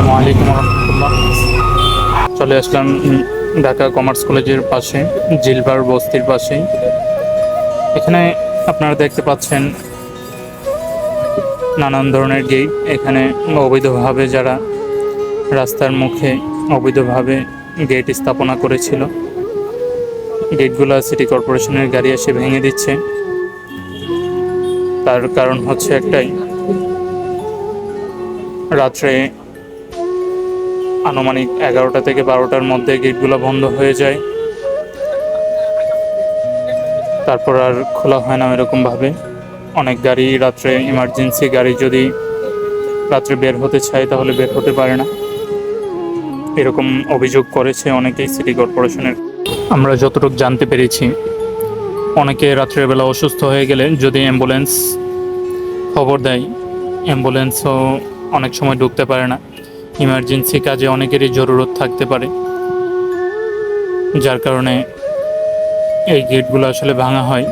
আসসালামু চলে আসলাম ঢাকা কমার্স কলেজের পাশে, জিলবার বস্তির পাশে। এখানে আপনারা দেখতে পাচ্ছেন নানান ধরনের গেট এখানে অবৈধভাবে যারা রাস্তার মুখে অবৈধভাবে গেট স্থাপনা করেছিল গেটগুলো সিটি কর্পোরেশনের গাড়ি এসে ভেঙে দিচ্ছে। তার কারণ হচ্ছে একটাই, রাত্রে আনুমানিক এগারোটা থেকে বারোটার মধ্যে গেটগুলো বন্ধ হয়ে যায়। তারপর আর খোলা হয় না এরকমভাবে অনেক গাড়ি রাত্রে ইমার্জেন্সি গাড়ি যদি রাত্রে বের হতে চায় তাহলে বের হতে পারে না। এরকম অভিযোগ করেছে অনেকেই সিটি কর্পোরেশনের। আমরা যতটুকু জানতে পেরেছি, অনেকে রাত্রের বেলা অসুস্থ হয়ে গেলে যদি অ্যাম্বুলেন্স খবর দেয়, অ্যাম্বুলেন্সও অনেক সময় ঢুকতে পারে না। ইমার্জেন্সি কাজে অনেকেরই জরুরত থাকতে পারে, যার কারণে এই গেটগুলো আসলে ভাঙা হয়।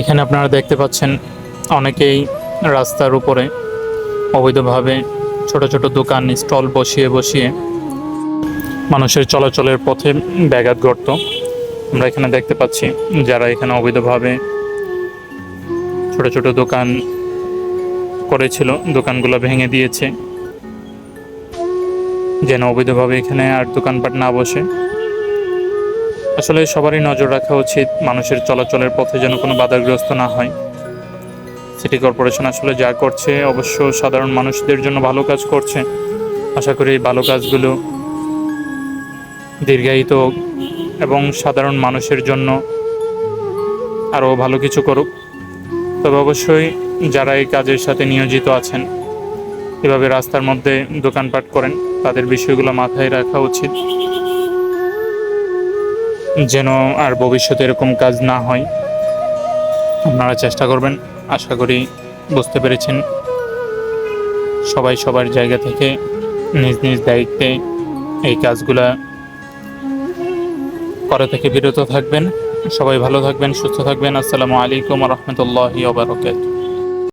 এখানে আপনারা দেখতে পাচ্ছেন অনেকেই রাস্তার উপরে অবৈধভাবে ছোট ছোট দোকান, স্টল বসিয়ে বসিয়ে মানুষের চলাচলের পথে ব্যাঘাত ঘটত। আমরা এখানে দেখতে পাচ্ছি যারা এখানে অবৈধভাবে ছোট ছোট দোকান করেছিল, দোকানগুলো ভেঙে দিয়েছে। যেন অবৈধভাবে এখানে আর দোকানপাট না বসে। আসলে সবারই নজর রাখা উচিত মানুষের চলাচলের পথে যেন কোনো বাধাগ্রস্ত না হয়। সিটি কর্পোরেশন আসলে যা করছে, অবশ্য সাধারণ মানুষদের জন্য ভালো কাজ করছে। আশা করি এই ভালো কাজগুলো দীর্ঘায়িত এবং সাধারণ মানুষের জন্য আরও ভালো কিছু করুক। তবে অবশ্যই যারা এই কাজের সাথে নিয়োজিত আছেন এভাবে রাস্তার মধ্যে দোকানপাট করেন। তাদের বিষয়গুলো মাথায় রাখা উচিত। যেন আর ভবিষ্যতে এরকম কাজ না হয়। আপনারা চেষ্টা করবেন। আশা করি বুঝতে পেরেছেন। সবাই সবার জায়গা থেকে নিজ নিজ দায়িত্বে এই কাজগুলা করা থেকে বিরত থাকবেন। সবাই ভালো থাকবেন, সুস্থ থাকবেন। আসসালামু আলাইকুম রহমতুল্লাহি ওবরাকাতুহু